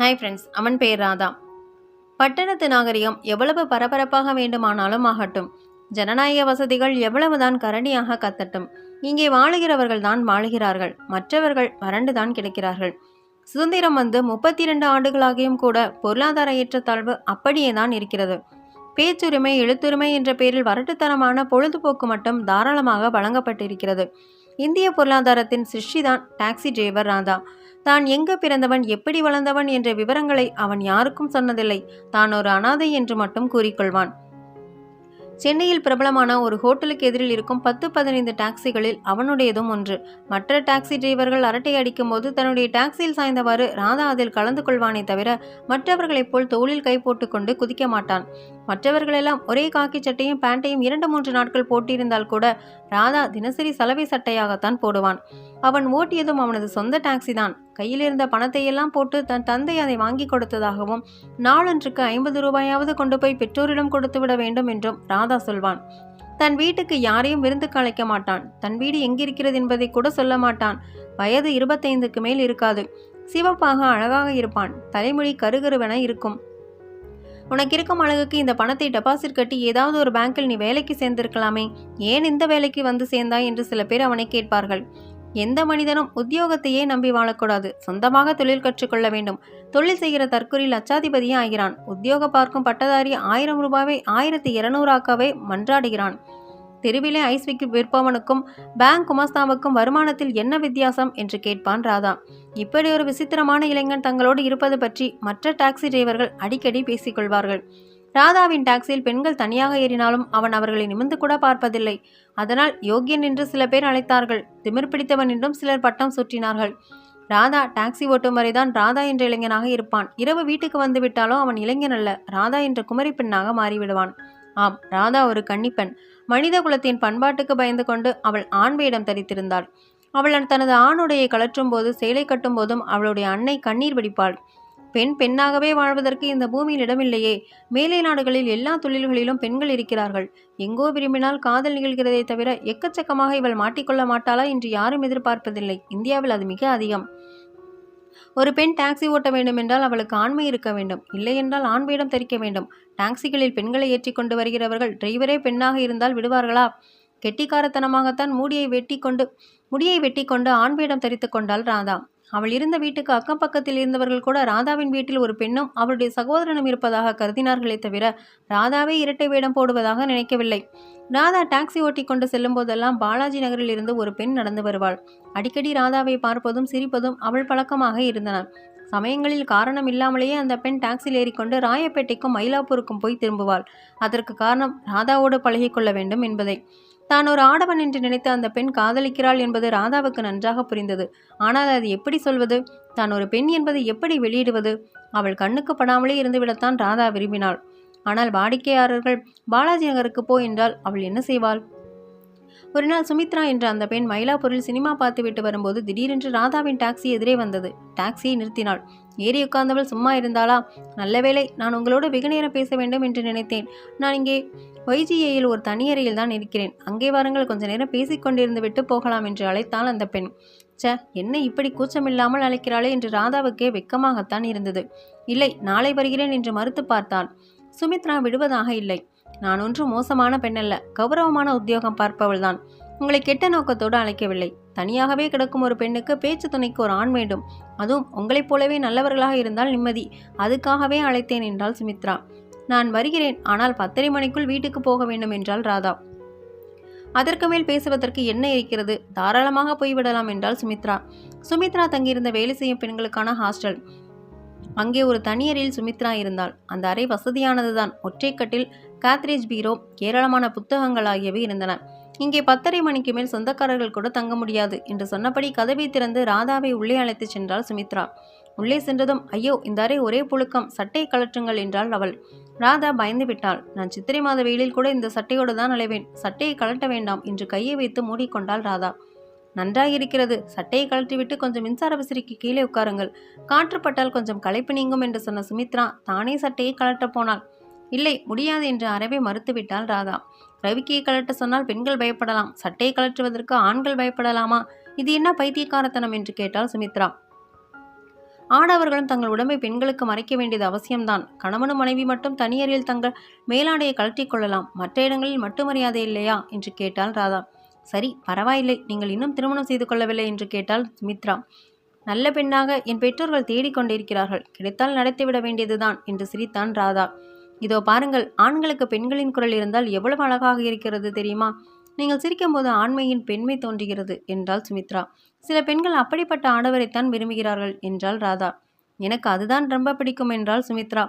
Hi friends அவன் பெயர் ராதா. பட்டணத்து நாகரிகம் எவ்வளவு பரபரப்பாக வேண்டுமானாலும் ஆகட்டும். ஜனநாயக வசதிகள் எவ்வளவுதான் கரணியாக கத்தட்டும். இங்கே வாழுகிறவர்கள் தான் வாழுகிறார்கள். மற்றவர்கள் வறண்டுதான் கிடக்கிறார்கள். சுதந்திரம் வந்து முப்பத்தி இரண்டு ஆண்டுகளாகியும் கூட பொருளாதார ஏற்றத்தாழ்வு அப்படியே தான் இருக்கிறது. பேச்சுரிமை எழுத்துரிமை என்ற பெயரில் வரட்டுத்தனமான பொழுதுபோக்கு மட்டும் தாராளமாக வழங்கப்பட்டிருக்கிறது. இந்திய பொருளாதாரத்தின் சிருஷ்டிதான் டாக்ஸி டிரைவர் ராதா. தான் எங்கு பிறந்தவன் எப்படி வளர்ந்தவன் என்ற விவரங்களை அவன் யாருக்கும் சொன்னதில்லை. தான் ஒரு அனாதை என்று மட்டும் கூறிக்கொள்வான். சென்னையில் பிரபலமான ஒரு ஹோட்டலுக்கு எதிரில் இருக்கும் பத்து பதினைந்து டாக்ஸிகளில் அவனுடையதும் ஒன்று. மற்ற டாக்ஸி டிரைவர்கள் அரட்டை அடிக்கும் போது தன்னுடைய டாக்ஸியில் சாய்ந்தவாறு ராதா அதில் கலந்து கொள்வானே தவிர மற்றவர்களைப் போல் தோளில் கை போட்டுக்கொண்டு குதிக்க மாட்டான். மற்றவர்களெல்லாம் ஒரே காக்கி சட்டையும் பேண்ட்டையும் இரண்டு மூன்று நாட்கள் போட்டிருந்தால் கூட ராதா தினசரி சலவை சட்டையாகத்தான் போடுவான். அவன் ஓட்டியதும் அவனது சொந்த டாக்ஸி தான். கையில் இருந்த பணத்தையெல்லாம் போட்டு தன் தந்தை அதை வாங்கி கொடுத்ததாகவும் நாளொன்றுக்கு ஐம்பது ரூபாயாவது கொண்டு போய் பெற்றோரிடம் கொடுத்து விட வேண்டும் என்றும் ராதா சொல்வான். தன் வீட்டுக்கு யாரையும் விருந்துக்கு அழைக்க மாட்டான். தன் வீடு எங்கிருக்கிறது என்பதை கூட சொல்ல மாட்டான். வயது இருபத்தைந்துக்கு மேல் இருக்காது. சிவப்பாக அழகாக இருப்பான். தலைமொழி கருகருவென இருக்கும். உனக்கு இருக்கும் அழகுக்கு இந்த பணத்தை டெபாசிட் கட்டி ஏதாவது ஒரு பேங்கில் நீ வேலைக்கு சேர்ந்திருக்கலாமே. ஏன் இந்த வேலைக்கு வந்து சேர்ந்தாய்? என்று சில பேர் அவனை கேட்பார்கள். எந்த மனிதனும் உத்தியோகத்தையே நம்பி வாழக்கூடாது. சொந்தமாக தொழில் கற்றுக்கொள்ள வேண்டும். தொழில் செய்கிற தற்கொலை லட்சாதிபதியும் ஆகிறான். உத்தியோக பார்க்கும் பட்டதாரி ஆயிரம் ரூபாவை ஆயிரத்தி இருநூறாக்கவே மன்றாடுகிறான். தெருவிலே ஐஸ் விக்கு விற்பவனுக்கும் பேங்க் குமாஸ்தாவுக்கும் வருமானத்தில் என்ன வித்தியாசம் என்று கேட்பான் ராதா. இப்படி ஒரு விசித்திரமான இளைஞன் தங்களோடு இருப்பது பற்றி மற்ற டாக்ஸி டிரைவர்கள் அடிக்கடி பேசிக்கொள்வார்கள் ராதாவின் டாக்ஸியில் பெண்கள் தனியாக ஏறினாலும் அவன் அவர்களை நிமிர்ந்து கூட பார்ப்பதில்லை. அதனால் யோகியன் என்று சில பேர் அழைத்தார்கள். திமிர் பிடித்தவன் என்றும் சிலர் பட்டம் சுற்றினார்கள். ராதா டாக்ஸி ஓட்டும் வரைதான் ராதா என்ற இளைஞனாக இருப்பான். இரவு வீட்டுக்கு வந்து விட்டாலும் அவன் இளைஞன் அல்ல. ராதா என்ற குமரி பெண்ணாக மாறிவிடுவான். ஆம் ராதா ஒரு கன்னிப்பெண். மனித குலத்தின் பண்பாட்டுக்கு பயந்து கொண்டு அவள் ஆண் வேடம் தரித்திருந்தாள். அவள் தனது ஆணுடையை கலற்றும் போது சேலை கட்டும் போதும் அவளுடைய அன்னை கண்ணீர் வடிப்பாள். பெண் பெண்ணாகவே வாழ்வதற்கு இந்த பூமியில் இடமில்லையே. மேலை நாடுகளில் எல்லா தொழில்களிலும் பெண்கள் இருக்கிறார்கள். எங்கோ விரும்பினால் காதல் நிகழ்கிறதே தவிர எக்கச்சக்கமாக இவள் மாட்டிக்கொள்ள மாட்டாளா என்று யாரும் எதிர்பார்ப்பதில்லை. இந்தியாவில் அது மிக அதிகம். ஒரு பெண் டாக்ஸி ஓட்ட வேண்டும் என்றால் அவளுக்கு ஆண்மை இருக்க வேண்டும். இல்லை என்றால் ஆண் வேடம் தரிக்க வேண்டும். டாக்ஸிகளில் பெண்களை ஏற்றி கொண்டு வருகிறவர்கள் டிரைவரே பெண்ணாக இருந்தால் விடுவார்களா? கெட்டிக்காரத்தனமாகத்தான் மூடியை வெட்டி கொண்டு முடியை வெட்டி கொண்டு ஆண் வேடம் தரித்து கொண்டாள் ராதா. அவள் இருந்த வீட்டுக்கு அக்கம் பக்கத்தில் இருந்தவர்கள் கூட ராதாவின் வீட்டில் ஒரு பெண்ணும் அவளுடைய சகோதரனும் இருப்பதாக கருதினார்களே தவிர ராதாவே இரட்டை வேடம் போடுவதாக நினைக்கவில்லை. ராதா டாக்ஸி ஓட்டி கொண்டு செல்லும் போதெல்லாம் பாலாஜி நகரில் இருந்து ஒரு பெண் நடந்து வருவாள். அடிக்கடி ராதாவை பார்ப்பதும் சிரிப்பதும் அவள் பழக்கமாக இருந்தன. சமயங்களில் காரணம் இல்லாமலேயே அந்த பெண் டாக்ஸியில் ஏறிக்கொண்டு ராயப்பேட்டைக்கும் மயிலாப்பூருக்கும் போய் திரும்புவாள். அதற்கு காரணம் ராதாவோடு பழகிக்கொள்ள வேண்டும் என்பதை. தான் ஒரு ஆடவன் என்று நினைத்து அந்த பெண் காதலிக்கிறாள் என்பது ராதாவுக்கு நன்றாக புரிந்தது. ஆனால் அது எப்படி சொல்வது? தான் ஒரு பெண் என்பதை எப்படி வெளியிடுவது? அவள் கண்ணுக்கு படாமலே இருந்துவிடத்தான் ராதா விரும்பினாள். ஆனால் வாடிக்கையாளர்கள் பாலாஜி நகருக்கு போ என்றால் அவள் என்ன செய்வாள்? ஒரு நாள் சுமித்ரா என்ற அந்த பெண் மயிலாப்பூரில் சினிமா பார்த்துவிட்டு வரும்போது திடீரென்று ராதாவின் டாக்ஸி எதிரே வந்தது. டாக்ஸியை நிறுத்தினாள். ஏறி உட்கார்ந்தவள் சும்மா இருந்தாளா? நல்ல வேளை நான் உங்களோடு வெகு நேரம் பேச வேண்டும் என்று நினைத்தேன். நான் இங்கே ஒய்ஜிஏயில் ஒரு தனியறையில் தான் இருக்கிறேன். அங்கே வாருங்கள் கொஞ்ச நேரம் பேசிக்கொண்டிருந்து விட்டு போகலாம் என்று அழைத்தாள் அந்த பெண். ச என்ன இப்படி கூச்சமில்லாமல் அழைக்கிறாளே என்று ராதாவுக்கே வெக்கமாகத்தான் இருந்தது. இல்லை நாளை வருகிறேன் என்று மறுத்து பார்த்தாள். சுமித்ரா விடுவதாக இல்லை. நான் ஒன்றும் மோசமான பெண்ணல்ல கௌரவமான உத்தியோகம் பார்ப்பவள் தான். உங்களை கெட்ட நோக்கத்தோடு அழைக்கவில்லை. தனியாகவே கிடக்கும் ஒரு பெண்ணுக்கு பேச்சு துணைக்கு ஒரு ஆண் வேண்டும். அதுவும் உங்களைப் போலவே நல்லவர்களாக இருந்தால் நிம்மதி. அதுக்காகவே அழைத்தேன் என்றாள் சுமித்ரா. நான் வருகிறேன். ஆனால் பத்தரை மணிக்குள் வீட்டுக்கு போக வேண்டும் என்றாள் ராதா. அதற்கு மேல் பேசுவதற்கு என்ன இருக்கிறது? தாராளமாக போய்விடலாம் என்றாள் சுமித்ரா. சுமித்ரா தங்கியிருந்த வேலை செய்யும் பெண்களுக்கான ஹாஸ்டல். அங்கே ஒரு தனியறையில் சுமித்ரா இருந்தாள். அந்த அறை வசதியானதுதான். ஒற்றைக்கட்டில் காத்ரேஜ் பீரோ ஏராளமான புத்தகங்கள் ஆகியவை இருந்தன. இங்கே பத்தரை மணிக்கு மேல் சொந்தக்காரர்கள் கூட தங்க முடியாது என்று சொன்னபடி கதவை திறந்து ராதாவை உள்ளே அழைத்துச் சென்றாள் சுமித்ரா. உள்ளே சென்றதும் ஐயோ இந்த அறை ஒரே புழுக்கம் சட்டை கலற்றுங்கள் என்றாள் அவள். ராதா பயந்து விட்டாள். நான் சித்திரை மாத வெயிலில் கூட இந்த சட்டையோடு தான் அலைவேன். சட்டையை கலட்ட வேண்டாம் என்று கையை வைத்து மூடிக்கொண்டாள் ராதா. நன்றாக இருக்கிறது சட்டையை கழற்றிவிட்டு கொஞ்சம் மின்சார விசிறிக்கு கீழே உட்காருங்கள். காற்றுப்பட்டால் கொஞ்சம் களைப்பு நீங்கும் என்று சொன்ன சுமித்ரா தானே சட்டையை கலட்டப் போனாள். இல்லை முடியாது என்று அறவே மறுத்துவிட்டாள் ராதா. ரவிக்கியை கலட்ட சொன்னால் பெண்கள் பயப்படலாம். சட்டையை கலற்றுவதற்கு ஆண்கள் பயப்படலாமா? இது என்ன பைத்தியக்காரத்தனம் என்று கேட்டாள் சுமித்ரா. ஆடவர்களும் தங்கள் உடம்பை பெண்களுக்கு மறைக்க வேண்டியது அவசியம்தான். கணவனும் மனைவி மட்டும் தனியறையில் தங்கள் மேலாடையை கழற்றிக் கொள்ளலாம். மற்ற இடங்களில் மட்டுமரியாதை இல்லையா? என்று கேட்டாள் ராதா. சரி பரவாயில்லை. நீங்கள் இன்னும் திருமணம் செய்து கொள்ளவில்லை என்று கேட்டாள் சுமித்ரா. நல்ல பெண்ணாக என் பெற்றோர்கள் தேடிக் கொண்டிருக்கிறார்கள் கிடைத்தால் நடத்திவிட வேண்டியதுதான் என்று சிரித்தான் ராதா. இதோ பாருங்கள் ஆண்களுக்கு பெண்களின் குரல் இருந்தால் எவ்வளவு அழகாக இருக்கிறது தெரியுமா? நீங்கள் சிரிக்கும்போது ஆண்மையின் பெண்மை தோன்றுகிறது என்றாள் சுமித்ரா. சில பெண்கள் அப்படிப்பட்ட ஆடவரைத்தான் விரும்புகிறார்கள் என்றாள் ராதா. எனக்கு அதுதான் ரொம்ப பிடிக்கும் என்றாள் சுமித்ரா.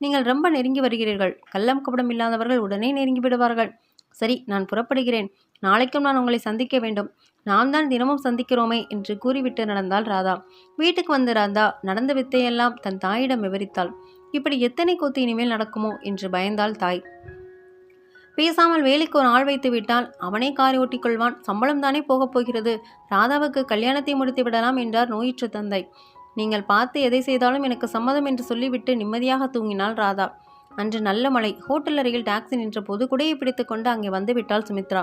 நீங்கள் ரொம்ப நெருங்கி வருகிறீர்கள். கள்ளம் கபடம் இல்லாதவர்கள் உடனே நெருங்கி விடுவார்கள். சரி நான் புறப்படுகிறேன். நாளைக்கும் நான் உங்களை சந்திக்க வேண்டும். நாம் தான் தினமும் சந்திக்கிறோமே என்று கூறிவிட்டு நடந்தாள் ராதா. வீட்டுக்கு வந்த ராதா நடந்த வித்தையெல்லாம் தன் தாயிடம் விவரித்தாள். இப்படி எத்தனை கூத்து இனிமேல் நடக்குமோ என்று பயந்தாள் தாய். பேசாமல் வேலைக்கு ஒரு ஆள் வைத்து விட்டால் அவனே காரை ஓட்டிக் கொள்வான். சம்பளம் தானே போகப் போகிறது. ராதாவுக்கு கல்யாணத்தை முடித்து விடலாம் என்றார் நோயிற்று தந்தை. நீங்கள் பார்த்து எதை செய்தாலும் எனக்கு சம்மதம் என்று சொல்லிவிட்டு நிம்மதியாக தூங்கினாள் ராதா. அன்று நல்ல மழை. ஹோட்டல் அருகில் டாக்ஸி நின்றபோது குடையை பிடித்துக்கொண்டு அங்கே வந்து விட்டாள் சுமித்ரா.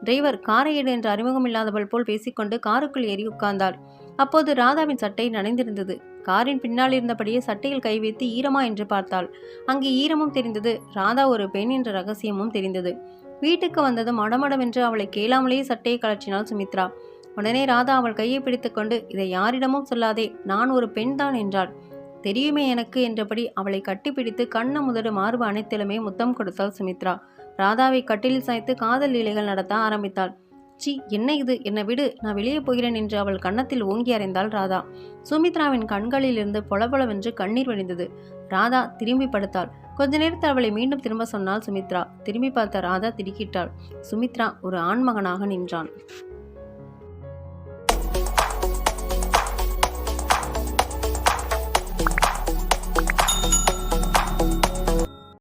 டிரைவர் காரை எடு என்று அறிமுகமில்லாதவள் போல் பேசிக்கொண்டு காருக்குள் ஏறி உட்கார்ந்தாள். அப்போது ராதாவின் சட்டை நனைந்திருந்தது. காரின் பின்னால் இருந்தபடியே சட்டையில் கை வைத்து ஈரமா? என்று பார்த்தாள். அங்கே ஈரமும் தெரிந்தது. ராதா ஒரு பெண் என்ற ரகசியமும் தெரிந்தது. வீட்டுக்கு வந்ததும் அடமடமென்று அவளை கேளாமலேயே சட்டையை கலற்றினாள் சுமித்ரா. உடனே ராதா அவள் கையை பிடித்துக்கொண்டு இதை யாரிடமும் சொல்லாதே நான் ஒரு பெண் தான் என்றாள். தெரியுமே எனக்கு என்றபடி அவளை கட்டிப்பிடித்து கண்ண முதடு மார்பு அனைத்திலுமே முத்தம் கொடுத்தாள் சுமித்ரா. ராதாவை கட்டிலில் சாய்த்து காதல் லீலைகள் நடத்த ஆரம்பித்தாள். சி என்ன இது? என்னை விடு நான் வெளியே போகிறேன் என்று அவள் கன்னத்தில் ஓங்கி அறைந்தாள் ராதா. சுமித்ராவின் கண்களிலிருந்து பொலபொலவென்று கண்ணீர் வழிந்தது ராதா திரும்பி படுத்தாள். கொஞ்ச நேரத்தில் அவளை மீண்டும் திரும்ப சொன்னாள் சுமித்ரா. திரும்பி பார்த்த ராதா திடுக்கிட்டாள். சுமித்ரா ஒரு ஆண்மகனாக நின்றான்.